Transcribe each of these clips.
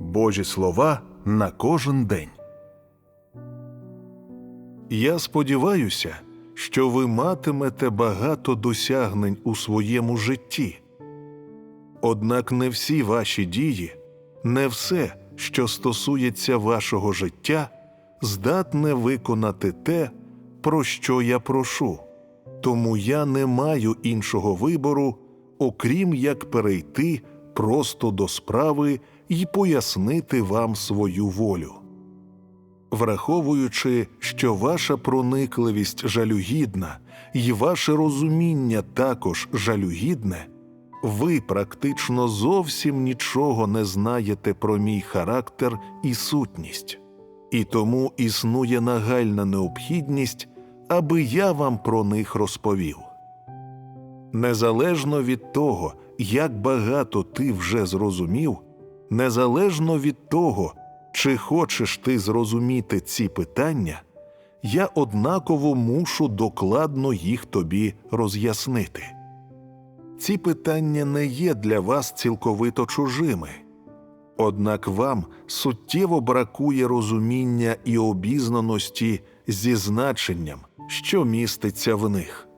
Божі слова на кожен день. Я сподіваюся, що ви матимете багато досягнень у своєму житті. Однак не всі ваші дії, не все, що стосується вашого життя, здатне виконати те, про що я прошу. Тому я не маю іншого вибору, окрім як перейти просто до справи і пояснити вам свою волю. Враховуючи, що ваша проникливість жалюгідна і ваше розуміння також жалюгідне, ви практично зовсім нічого не знаєте про мій характер і сутність, і тому існує нагальна необхідність, аби я вам про них розповів. Незалежно від того, як багато ти вже зрозумів, незалежно від того, чи хочеш ти зрозуміти ці питання, я однаково мушу докладно їх тобі роз'яснити. Ці питання не є для вас цілковито чужими, однак вам суттєво бракує розуміння і обізнаності зі значенням, що міститься в них.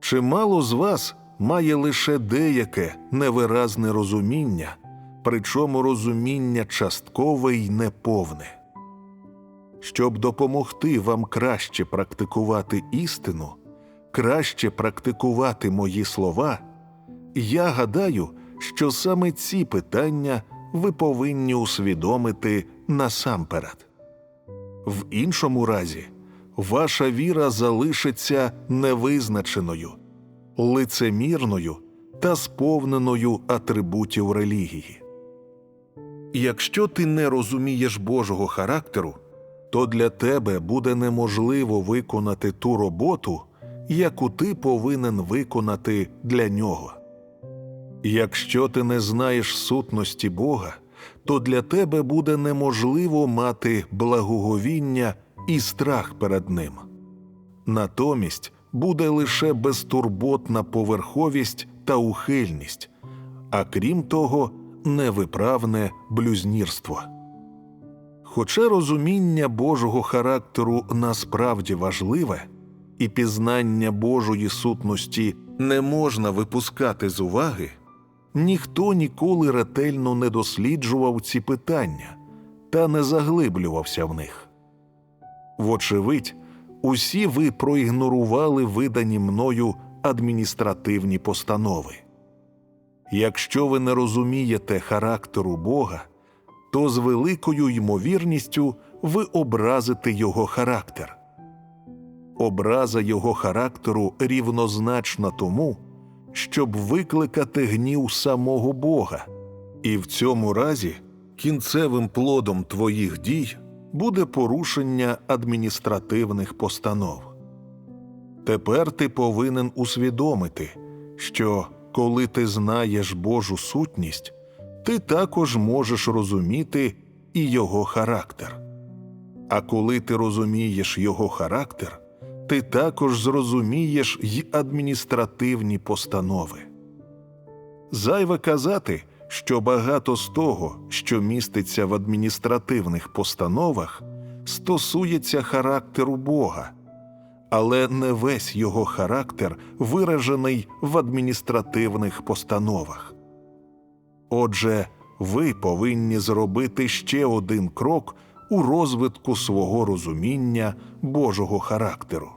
Чимало з вас має лише деяке невиразне розуміння, причому розуміння часткове й неповне. Щоб допомогти вам краще практикувати істину, краще практикувати мої слова, я гадаю, що саме ці питання ви повинні усвідомити насамперед. В іншому разі, ваша віра залишиться невизначеною, лицемірною та сповненою атрибутів релігії. Якщо ти не розумієш Божого характеру, то для тебе буде неможливо виконати ту роботу, яку ти повинен виконати для нього. Якщо ти не знаєш сутності Бога, то для тебе буде неможливо мати благоговіння і страх перед Ним. Натомість буде лише безтурботна поверховість та ухильність, а крім того, невиправне блюзнірство. Хоча розуміння Божого характеру насправді важливе, і пізнання Божої сутності не можна випускати з уваги, ніхто ніколи ретельно не досліджував ці питання та не заглиблювався в них. Вочевидь, усі ви проігнорували видані мною адміністративні постанови. Якщо ви не розумієте характеру Бога, то з великою ймовірністю ви образите Його характер. Образа Його характеру рівнозначна тому, щоб викликати гнів самого Бога, і в цьому разі кінцевим плодом твоїх дій буде порушення адміністративних постанов. Тепер ти повинен усвідомити, що коли ти знаєш Божу сутність, ти також можеш розуміти і його характер. А коли ти розумієш його характер, ти також зрозумієш й адміністративні постанови. Зайве казати, що багато з того, що міститься в адміністративних постановах, стосується характеру Бога, але не весь його характер виражений в адміністративних постановах. Отже, ви повинні зробити ще один крок у розвитку свого розуміння Божого характеру.